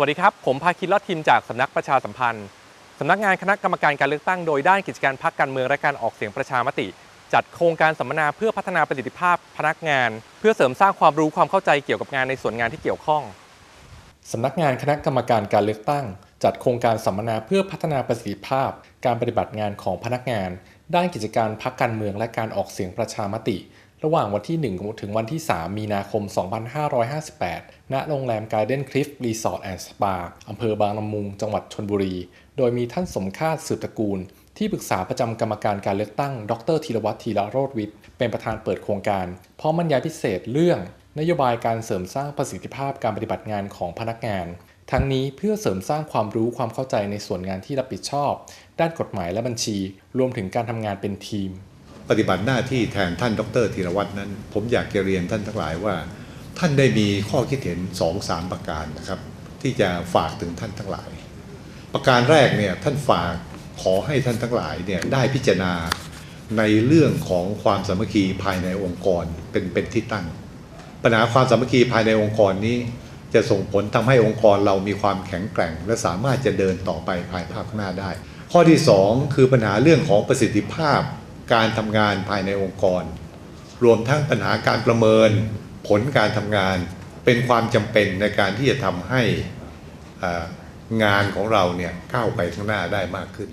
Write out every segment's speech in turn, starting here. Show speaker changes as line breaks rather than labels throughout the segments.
วัสดีครับ ผมภาคินลอดทีมจากสำนักประชาสัมพันธ์สำนักงานคณะกรรมการการเลือกตั้งโดยด้านกิจการพักการเมืองและการออกเสียงประชามติ จัดโครงการสัมมนาเพื่อพัฒนาประสิทธิภาพพนักงาน เพื่อเสริมสร้างความรู้ความเข้าใจเกี่ยวกับงานในส่วนงานที่เกี่ยวข้องสำนักงานคณะกรรมการการเลือกตั้ง จัดโครงการสัมมนาเพื่อพัฒนาประสิทธิภาพ การปฏิบัติงานของพนักงาน ด้านกิจการพักการเมืองและการออกเสียงประชามติ ระหว่างวันที่ 1 ถึงวันที่ 3 มีนาคม 2558 ณ โรงแรม Garden Cliff Resort and Spa อำเภอบางละมุง จังหวัดชนบุรี โดยมีท่านสมคาตสืบตระกูล ที่ปรึกษาประจำกรรมการการเลือกตั้ง ดรธีรวัตรธีรโรธวิทย์ เป็นประธานเปิดโครงการ พร้อมบรรยายพิเศษเรื่อง นโยบายการเสริมสร้างประสิทธิภาพการปฏิบัติงานของพนักงาน ทั้งนี้เพื่อเสริมสร้างความรู้ความเข้าใจในส่วนงานที่รับผิดชอบ ด้านกฎหมายและบัญชี รวมถึงการทำงานเป็นทีม
ปฏิบัติหน้าที่แทนท่านดรธีรวัตรนั้น ผมอยากจะเรียนท่านทั้งหลายว่า ท่านได้มีข้อคิดเห็นสองสามประการนะครับ ที่จะฝากถึงท่านทั้งหลาย ประการแรกเนี่ยท่านฝากขอให้ท่านทั้งหลายเนี่ยได้พิจารณาในเรื่องของความสามัคคีภายในองค์กรเป็นเป็นที่ตั้ง ปัญหาความสามัคคีภายในองค์กรนี้จะส่งผลทำให้องค์กรเรามีความแข็งแกร่ง และสามารถจะเดินต่อไปภายภาคหน้าได้ ข้อที่สองคือปัญหาเรื่องของประสิทธิภาพ การทำงานภายในองค์กร รวมทั้งปัญหาการประเมินผลการทำงาน เป็นความจำเป็นในการที่จะทำให้งานของเราเนี่ยก้าวไปข้างหน้าได้มากขึ้น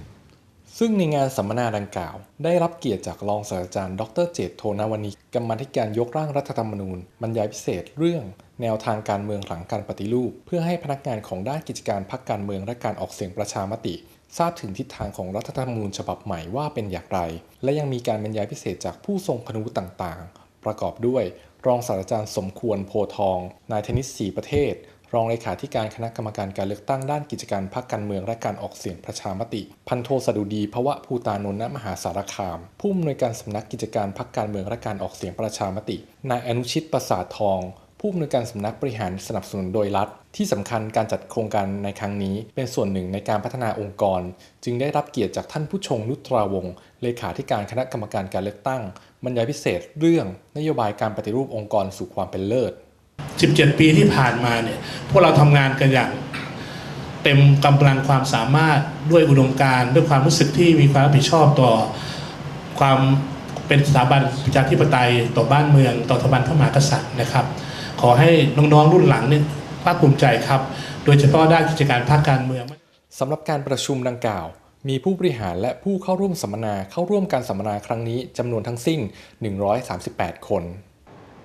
ซึ่งในงานสัมมนาดังกล่าว ได้รับเกียรติจากรองศาสตราจารย์ดรเจตโทนาวนิกกรรมธิการยกร่างรัฐธรรมนูญบรรยายพิเศษเรื่องแนวทางการเมืองหลังการปฏิรูป เพื่อให้พนักงานของด้านกิจการพักการเมืองและการออกเสียงประชามติ ทราบถึงทิศทางของรัฐธรรมนูญฉบับใหม่ว่าเป็นอย่างไร และยังมีการบรรยายพิเศษจากผู้ทรงคุณวุต่างๆ ประกอบด้วย รองศาสตราจารย์สมควรโพทอง นายเทนนิสสีประเทศ รองเลขาธิการคณะกรรมการการเลือกตั้งด้านกิจการพรรคการเมืองและการออกเสียงประชามติ พันโทสดุดีพวะภูตานนท์ณมหาสารคาม ผู้อำนวยการสำนักกิจการพรรคการเมืองและการออกเสียงประชามติ นายอนุชิตประสาททอง ผู้อำนวยการสำนักบริหารสนับสนุนโดยรัฐ ที่สำคัญการจัดโครงการในครั้งนี้เป็นส่วนหนึ่งในการพัฒนาองค์กร จึงได้รับเกียรติจากท่านผู้ชงนุตราวงศ์เลขาธิการคณะกรรมการการเลือกตั้ง บรรยายพิเศษเรื่องนโยบายการปฏิรูปองค์กรสู่ความเป็นเลิศ
17 ปีที่ผ่านมาเนี่ยพวกเราทำงานกันอย่างเต็มกำลังความสามารถด้วยอุดมการณ์ด้วยความรู้สึกที่มีความรับผิดชอบต่อความเป็นสถาบันประชาธิปไตยต่อบ้านเมือง ต่อสถาบันพระมหากษัตริย์นะครับ อให้น้องๆรุ่นหลังเนี่ยภาคภูมิใจครับ โดยเฉพาะด้านกิจการภาคการเมือง
สำหรับการประชุมดังกล่าว มีผู้บริหารและผู้เข้าร่วมสัมมนาเข้าร่วมการสัมมนาครั้งนี้จำนวนทั้งสิ้น 138 คน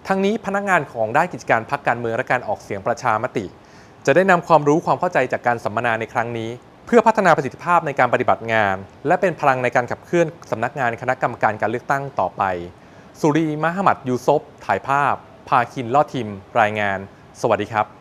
ทั้งนี้พนักงานของด้านกิจการพักการเมืองและการออกเสียงประชามติ จะได้นำความรู้ความเข้าใจจากการสัมมนาในครั้งนี้ เพื่อพัฒนาประสิทธิภาพในการปฏิบัติงาน และเป็นพลังในการขับเคลื่อนสำนักงานคณะกรรมการการเลือกตั้งต่อไป สุรีมหมัดยูซบถ่ายภาพ พาคินลอดทิมรายงาน สวัสดีครับ